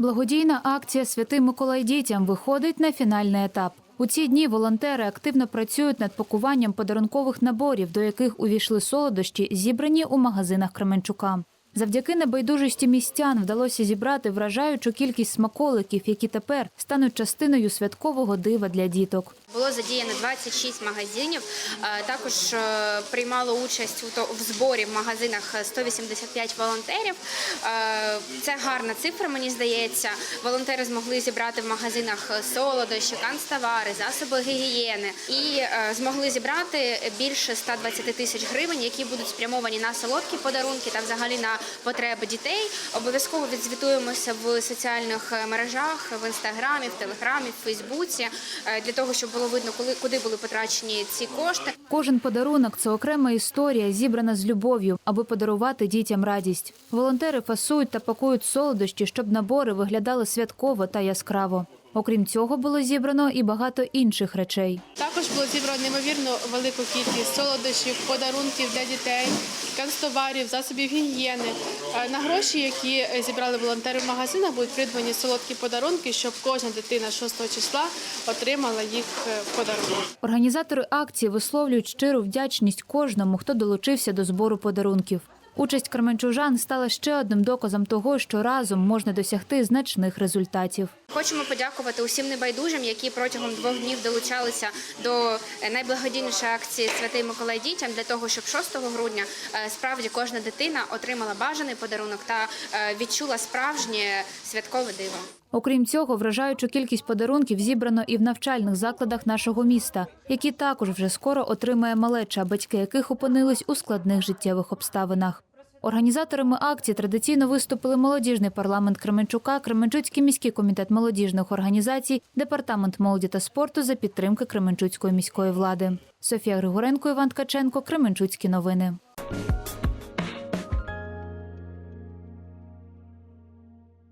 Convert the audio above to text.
Благодійна акція Святий Миколай дітям виходить на фінальний етап. У ці дні волонтери активно працюють над пакуванням подарункових наборів, до яких увійшли солодощі, зібрані у магазинах Кременчука. Завдяки небайдужості містян вдалося зібрати вражаючу кількість смаколиків, які тепер стануть частиною святкового дива для діток. Було задіяно 26 магазинів. Е, Також е, приймало участь у зборі в магазинах 185 волонтерів. Е, Це гарна цифра, мені здається. Волонтери змогли зібрати в магазинах солодощі, канцтовари, засоби гігієни і змогли зібрати більше 120 тисяч гривень, які будуть спрямовані на солодкі подарунки та взагалі на потреби дітей. Обов'язково відзвітуємося в соціальних е, мережах, в інстаграмі, в телеграмі, в Фейсбуці е, для того, щоб було видно, коли куди були потрачені ці кошти. Кожен подарунок це окрема історія, зібрана з любов'ю, аби подарувати дітям радість. Волонтери фасують та пакують солодощі, щоб набори виглядали святково та яскраво. Окрім цього, було зібрано і багато інших речей. Також було зібрано неймовірно велику кількість солодощів, подарунків для дітей, канцтоварів, засобів гігієни. Е, На гроші, які е, зібрали волонтери в магазинах, будуть придбані солодкі подарунки, щоб кожна дитина 6 числа отримала їх е, в подарунок. Організатори акції висловлюють щиру вдячність кожному, хто долучився до збору подарунків. Участь кременчужан стала ще одним доказом того, що разом можна досягти значних результатів. Хочемо подякувати усім небайдужим, які протягом двох днів долучалися до е, найблагодійнішої акції Святий Миколай дітям для того, щоб 6 грудня е, справді кожна дитина отримала бажаний подарунок та е, відчула справжнє святкове диво. Окрім цього, вражаючу кількість подарунків зібрано і в навчальних закладах нашого міста, які також вже скоро отримає малеча, батьки яких опинились у складних життєвих обставинах. Організаторами акції традиційно виступили молодіжний парламент Кременчука, Кременчуцький міський комітет молодіжних організацій, департамент молоді та спорту за підтримки Кременчуцької міської влади. Софія Григоренко, Іван Ткаченко, Кременчуцькі новини.